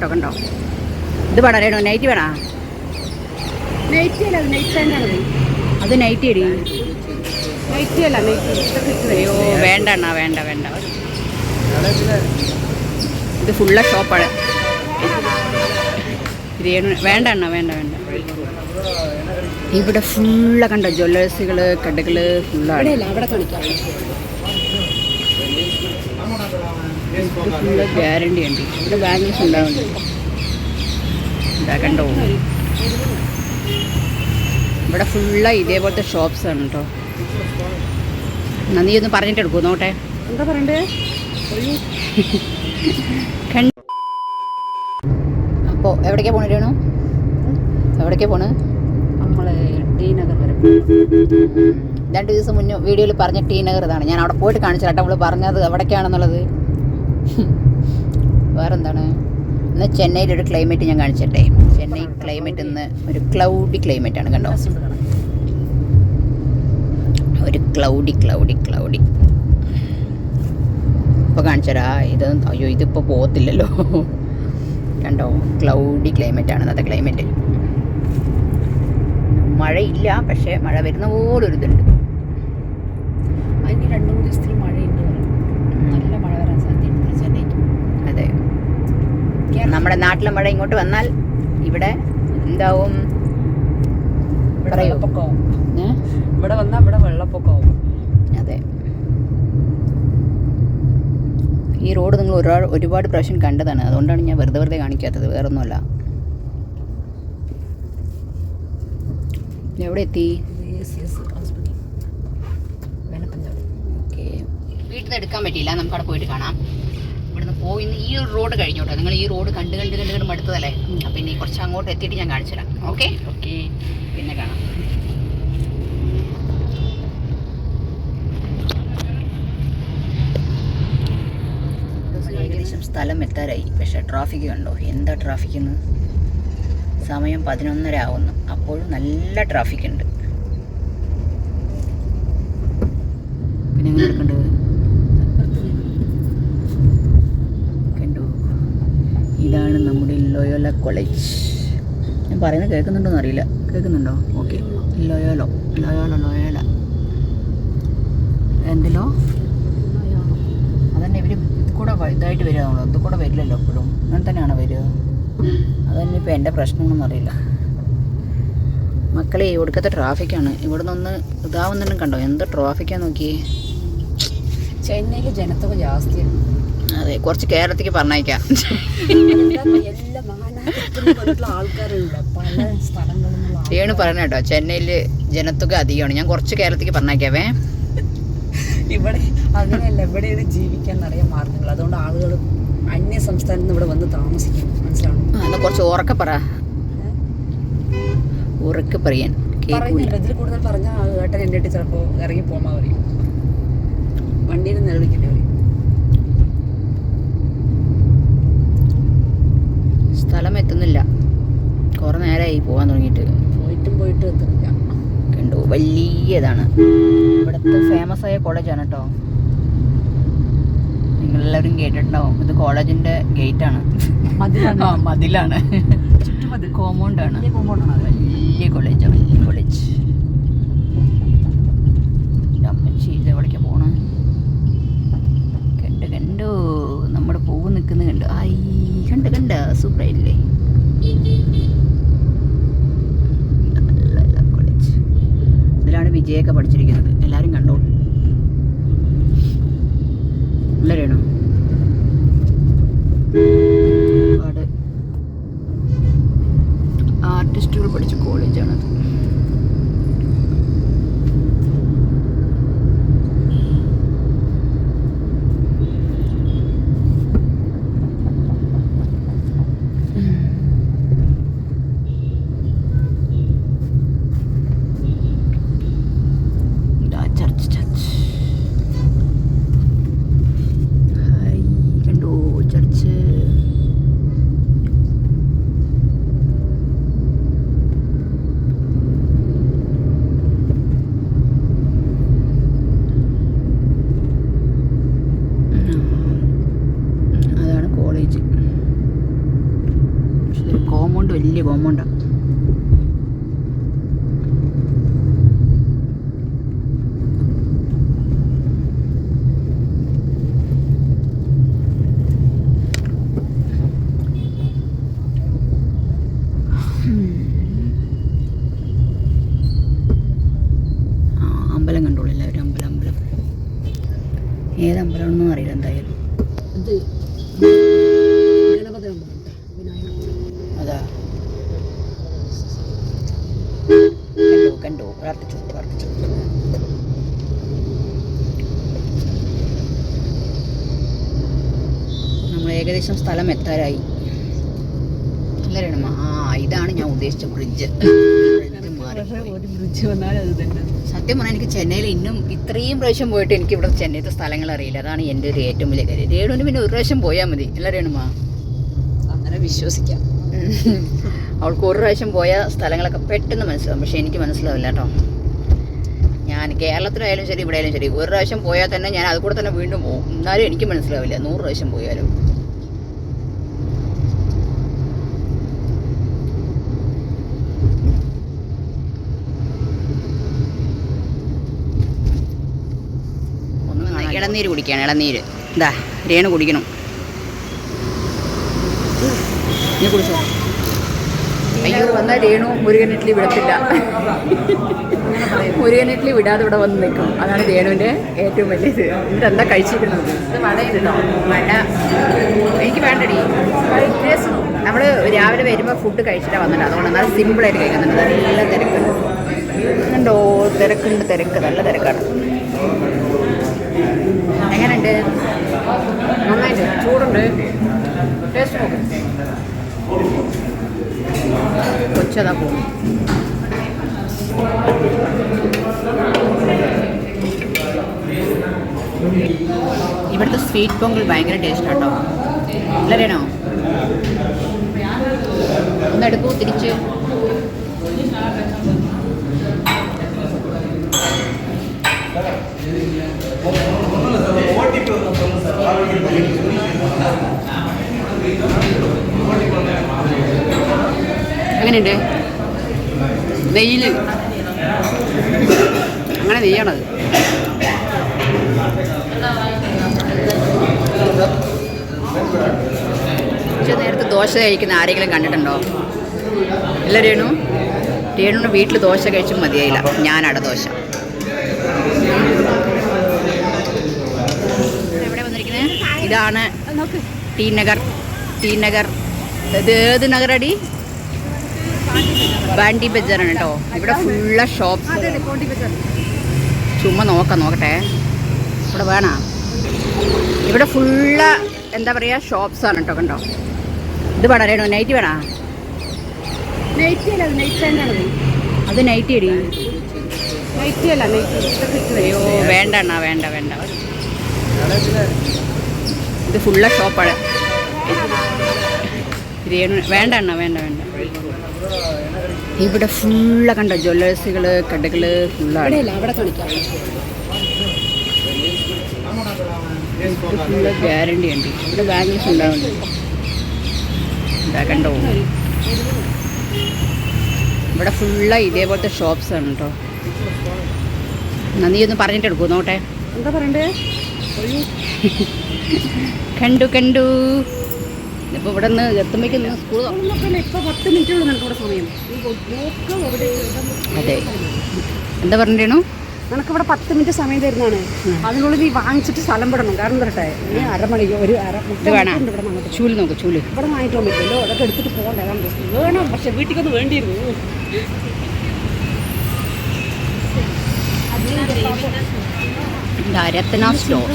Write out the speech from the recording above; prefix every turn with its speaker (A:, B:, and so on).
A: കേട്ടോ കണ്ടോ? ഇത് വേണോ? രേണു നൈറ്റ് വേണോ?
B: നൈറ്റി അല്ല നൈറ്റ് പാന്റാണ്
A: അത് നൈറ്റ് ഇടി
B: നൈറ്റി അല്ല നൈറ്റ്
A: അയ്യോ വേണ്ട അണ്ണാ വേണ്ട വേണ്ട. ഇത് ഫുള്ള ഷോപ്പാണ് രേണു വേണ്ട എണ്ണ വേണ്ട വേണ്ട. ഇവിടെ ഫുള്ള കണ്ടോ ജ്വല്ലേഴ്സുകൾ കടകൾ ഫുള്ളാണ്
B: അവിടെ കാണിക്കാം.
A: ഗ്യാരണ്ടി ഉണ്ട്. ഇവിടെ ബാലൻസ് ഉണ്ടാവുന്നുണ്ട് ഇതാ കണ്ടോ? ഇവിടെ ഫുള്ളായി ഇതേപോലത്തെ ഷോപ്സ് ആണ് കേട്ടോ നന്ദി ഒന്ന് പറഞ്ഞിട്ട് എടുക്കൂ നോട്ടെ
B: എന്താ പറയണ്ടേ?
A: അപ്പോൾ എവിടേക്കാ പോണ രേണു? എവിടേക്കാ പോണ്?
B: നമ്മൾ ടി നഗർ വരെ
A: രണ്ട് ദിവസം മുന്നേ വീഡിയോയിൽ പറഞ്ഞ ടി നഗർ ഇതാണ്. ഞാൻ അവിടെ പോയിട്ട് കാണിച്ചു കേട്ടോ അവൾ പറഞ്ഞത് എവിടേക്കാണെന്നുള്ളത്. വേറെന്താണ്? ഇന്ന് ചെന്നൈയിലൊരു ക്ലൈമറ്റ് ഞാൻ കാണിച്ചിട്ടെ. ചെന്നൈ ക്ലൈമറ്റ് ഇന്ന് ഒരു ക്ലൗഡി ക്ലൈമറ്റ് ആണ് കണ്ടോ? ഒരു ക്ലൗഡി ക്ലൗഡി ക്ലൗഡി ഇപ്പോൾ കാണിച്ചരാ. ഇത് അയ്യോ ഇതിപ്പോൾ പോകത്തില്ലല്ലോ. കണ്ടോ? ക്ലൗഡി ക്ലൈമറ്റ് ആണ് ഇന്നത്തെ ക്ലൈമറ്റ് മഴയില്ല പക്ഷേ മഴ വരുന്ന പോലൊരു ഇതുണ്ട്
B: അതിന് രണ്ട് മൂന്ന് ദിവസത്തിൽ മഴയുണ്ട് നല്ല മഴ വരാൻ സാധ്യതയുണ്ട് ചെന്നൈക്ക്
A: അതെ നമ്മുടെ നാട്ടിലെ മഴ ഇങ്ങോട്ട് വന്നാൽ ഇവിടെ എന്താവും?
B: ഇവിടെ വന്നാൽ ഇവിടെ വെള്ളപ്പൊക്കമാവും
A: അതെ. ഈ റോഡ് നിങ്ങൾ ഒരുപാട് ഒരുപാട് പ്രാവശ്യം കണ്ടതാണ്. അതുകൊണ്ടാണ് ഞാൻ വെറുതെ വെറുതെ കാണിക്കാത്തത്. വേറൊന്നുമല്ല. എവിടെ എത്തി? വീട്ടിൽ നിന്ന് എടുക്കാൻ പറ്റിയില്ല. നമുക്ക് അവിടെ പോയിട്ട് കാണാം. പോയി ഇന്ന് ഈ ഒരു റോഡ് കഴിഞ്ഞോട്ടെ? നിങ്ങൾ ഈ റോഡ് കണ്ട് കണ്ട് കണ്ട് കണ്ട് മടുത്തതല്ലേ? അപ്പം ഇനി കുറച്ച് അങ്ങോട്ട് എത്തിയിട്ട് ഞാൻ കാണിച്ചു തരാം. ഓക്കെ.
B: ഓക്കെ?
A: പിന്നെ കാണാം. ഏകദേശം സ്ഥലം എത്താറായി. പക്ഷേ ട്രാഫിക് കണ്ടോ? എന്താ ട്രാഫിക് എന്ന് സമയം പതിനൊന്നര ആവുന്നു. അപ്പോഴും നല്ല ട്രാഫിക് ഉണ്ട് പിന്നെ എങ്ങനെ എടുക്കേണ്ടത് കണ്ടു ഇതാണ് നമ്മുടെ ലോയോല കോളേജ് ഞാൻ പറയുന്നത് കേൾക്കുന്നുണ്ടോ അറിയില്ല. കേൾക്കുന്നുണ്ടോ? ഓക്കെ. ലോയോലോ ലോയോലോ ലോയോല എന്തിലോ? അതന്നെ ഇവർ ഇത് കൂടെ ഇതായിട്ട് വരിക നമ്മൾ ഇത് കൂടെ വരില്ലല്ലോ എപ്പോഴും അങ്ങനെ തന്നെയാണ് വരിക? അതന്നെ ഇപ്പം എന്റെ പ്രശ്നമൊന്നും അറിയില്ല. മക്കളെ ഇവിടുത്തെ ട്രാഫിക്കാണ്. ഇവിടെ നിന്ന് ഇതാവുന്നുണ്ടും കണ്ടോ? എന്ത് ട്രാഫിക്കാന്ന് നോക്കിയേ.
B: ചെന്നൈയിൽ ജനത്തൊക്കെ ജാസ്തിയാണ്
A: അതെ കുറച്ച് കേരളത്തിലേക്ക് പറഞ്ഞയക്കാം.
B: പറഞ്ഞ
A: രേണു പറയണ കേട്ടോ ചെന്നൈയിൽ ജനത്തുക അധികമാണ്. ഞാൻ കുറച്ച് കേരളത്തിലേക്ക് പറഞ്ഞേക്കാവേ
B: ഇവിടെ അങ്ങനെയല്ല എവിടെയാണ് ജീവിക്കാൻ അറിയാൻ മാർഗങ്ങൾ. അതുകൊണ്ട് ആളുകൾ അന്യ സംസ്ഥാനത്ത് നിന്ന് ഇവിടെ വന്ന് താമസിക്കും. മനസ്സിലാണോ
A: ആ, കുറച്ച് ഉറക്കെ പറ. ഉറക്കെ പറയാൻ.
B: ഇതിൽ കൂടുതൽ പറഞ്ഞ ആ ഏട്ടൻ എന്റെ ചിലപ്പോ ചിലപ്പോൾ ഇറങ്ങി പോകാൻ പറയും വണ്ടിയിൽ നിലവിളിക്കേണ്ടി പറയും
A: സ്ഥലം എത്തുന്നില്ല. കുറെ നേരമായി പോകാൻ തുടങ്ങിയിട്ട്.
B: പോയിട്ടും പോയിട്ടും എത്തുന്നില്ല.
A: കണ്ടു? വലിയതാണ്. ഇവിടുത്തെ ഫേമസ് ആയ കോളേജാണ് കേട്ടോ നിങ്ങളെല്ലാവരും കേട്ടിട്ടുണ്ടാവും. ഇത് കോളേജിന്റെ ഗേറ്റ് ആണ്.
B: മതിലാണ്.
A: മതിലാണ്. ആണ്.
B: വലിയ
A: കോളേജാണ് വലിയ കോളേജ് അമ്മച്ചി ഇത് എവിടേക്കാ പോണ കണ്ട് കണ്ടു നമ്മുടെ പൂവ് നിൽക്കുന്ന കണ്ടു ഐ കണ്ട് കണ്ട സൂപ്പറായില്ലേ നല്ല കോളേജ് ഇതിലാണ് വിജയൊക്കെ പഠിച്ചിരിക്കുന്നത് എല്ലാവരും കണ്ടോളൂ എല്ലാവരാണോ ഒരുപാട് ആർട്ടിസ്റ്റുകൾ പഠിച്ച കോളേജാണത് ഇതാ ചർച്ച് ചർച്ച് കോമ്പൗണ്ട് വലിയ കോമ്പൗണ്ടാണ് അമ്പലം കണ്ടോളൂ എല്ലാവരും. അമ്പലം അമ്പലം. ഏത് അമ്പലമാണെന്നും അറിയില്ല എന്തായാലും.
B: ഇത് ഗണപതി അമ്പലം വിനായക
A: അതാ കണ്ടു പ്രാർത്ഥിച്ചു നമ്മൾ ഏകദേശം സ്ഥലം എത്താറായി. അല്ലരണമ്മ ആ ഇതാണ് ഞാൻ ഉദ്ദേശിച്ച ബ്രിഡ്ജ് സത്യം പറഞ്ഞാൽ എനിക്ക് ചെന്നൈയിൽ ഇന്നും ഇത്രയും പ്രാവശ്യം പോയിട്ട് എനിക്ക് ഇവിടെ ചെന്നൈത്തെ സ്ഥലങ്ങൾ അറിയില്ല. അതാണ് എന്റെ ഒരു ഏറ്റവും വലിയ കാര്യം. രേണുവിന് പിന്നെ ഒരു പ്രാവശ്യം പോയാൽ മതി. അല്ല രേണുമാ?
B: അങ്ങനെ വിശ്വസിക്കാം.
A: അവൾക്ക് ഒരു പ്രാവശ്യം പോയ സ്ഥലങ്ങളൊക്കെ പെട്ടെന്ന് മനസ്സിലാവും. പക്ഷെ എനിക്ക് മനസ്സിലാവില്ല കേട്ടോ. ഞാൻ കേരളത്തിലായാലും ശരി ഇവിടെ ആയാലും ശരി. ഒരു പ്രാവശ്യം പോയാൽ തന്നെ ഞാൻ അത് കൂടെ തന്നെ വീണ്ടും പോകും എന്നാലും എനിക്ക് മനസ്സിലാവില്ല. നൂറ് പ്രാവശ്യം പോയാലും. ഇളനീര് കുടിക്കുകയാണ് ഇളനീര്. ഇതാ രേണു കുടിക്കണം. നീ കുടിച്ചോ? അയ്യോ വന്നാൽ രേണു മുരുകൻ ഇഡ്ഡലി വിടത്തില്ല. മുരുകൻ ഇഡ്ഡലി വിടാതെ ഇവിടെ വന്ന് നിൽക്കും. അതാണ് രേണുവിന്റെ ഏറ്റവും വലിയ ഇത്. എന്നിട്ട് എന്താ കഴിച്ചിരുന്നത് ഇത് വടയുണ്ട്? കേട്ടോ വട. എനിക്ക് വേണ്ടടി. നമ്മൾ രാവിലെ വരുമ്പോൾ ഫുഡ് കഴിച്ചിട്ടാണ് വന്നിട്ട് അതുകൊണ്ട് നല്ല സിമ്പിളായിട്ട് കഴിക്കുന്നുണ്ട് നല്ല തിരക്കുണ്ട് ഉണ്ടോ തിരക്കുണ്ട് തിരക്ക്. നല്ല തിരക്കാണ്. എങ്ങനെയുണ്ട്? നന്നായിട്ട് ചൂടുണ്ട്. ടേസ്റ്റ് നോക്കും. കൊച്ചതാ പോകും ഇവിടുത്തെ സ്വീറ്റ് പൊങ്കൽ ഭയങ്കര ടേസ്റ്റ് ആട്ടോ. കേട്ടോ ഒന്ന് എടുക്കൂ തിരിച്ച്. എങ്ങനെയുണ്ട്? നെയ്യിൽ അങ്ങനെ നെയ്യാണത് പക്ഷെ നേരത്തെ ദോശ കഴിക്കുന്ന ആരെങ്കിലും കണ്ടിട്ടുണ്ടോ? ഇല്ല രേണു. രേണുവിന് വീട്ടിൽ ദോശ കഴിച്ചും മതിയായില്ല. ഞാനാട ദോശ. എവിടെ വന്നിരിക്കുന്നത് ഇതാണ് ടി നഗർ ടി നഗർ ഇത് ഏത് നഗരടി? ബാൻഡി ബജാറാണ് കേട്ടോ. ഇവിടെ ഫുള്ള ഷോപ്സ് ചുമ്മാ നോക്കാം നോക്കട്ടെ. ഇവിടെ വേണ? ഇവിടെ ഫുള്ള എന്താ പറയുക ആണ് കേട്ടോ കണ്ടോ? ഇത് വേണോ രേണു? നൈറ്റ് വേണോ? അത് നൈറ്റ് ഇടി
B: അല്ല
A: അയ്യോ വേണ്ട വേണ്ട വേണ്ട. ഇത് ഫുള്ള ഷോപ്പാണ് രേണു വേണ്ട എണ്ണ വേണ്ട വേണ്ട. ഇവിടെ ഫുള്ള കണ്ട ജ്വല്ലേഴ്സുകൾ കടകൾ ഫുള്ളാണ് ഫുള്ള് ഗ്യാരണ്ടി ഉണ്ട്. ഇവിടെ ബാങ്കിൾസ് ഉണ്ടാവുന്നുണ്ട്. ഇതാ കണ്ടോ? ഇവിടെ ഫുള്ള ഇതേപോലത്തെ ഷോപ്സ് ആണ് കേട്ടോ എന്നാ നീ ഒന്ന് പറഞ്ഞിട്ട് എടുക്കൂ നോട്ടെ
B: എന്താ പറയണ്ടേ?
A: കണ്ടു കണ്ടു. ഇപ്പോൾ ഇവിടെ നിന്ന് എത്തുമ്പോഴേക്കും സ്കൂൾ
B: പത്ത് ഉള്ളൂ നിനക്ക് ഇവിടെ സമയം
A: അതെ. എന്താ പറഞ്ഞിട്ടു
B: നിനക്കിവിടെ പത്ത് മിനിറ്റ് സമയം തരുന്നതാണ്. അതിനുള്ളിൽ നീ വാങ്ങിച്ചിട്ട് സ്ഥലം പെടണം കാരണം തരട്ടെ നീ അരമണിക്ക് ഒരു അര
A: ചൂൽ നോക്ക് ചൂൽ.
B: ഇവിടെ വാങ്ങിക്കാൻ പറ്റുമല്ലോ അതൊക്കെ എടുത്തിട്ട് പോകണ്ടേ. വേണം. പക്ഷെ വീട്ടിലേക്കൊന്ന് വേണ്ടിയിരുന്നു.
A: രത്ന സ്റ്റോർ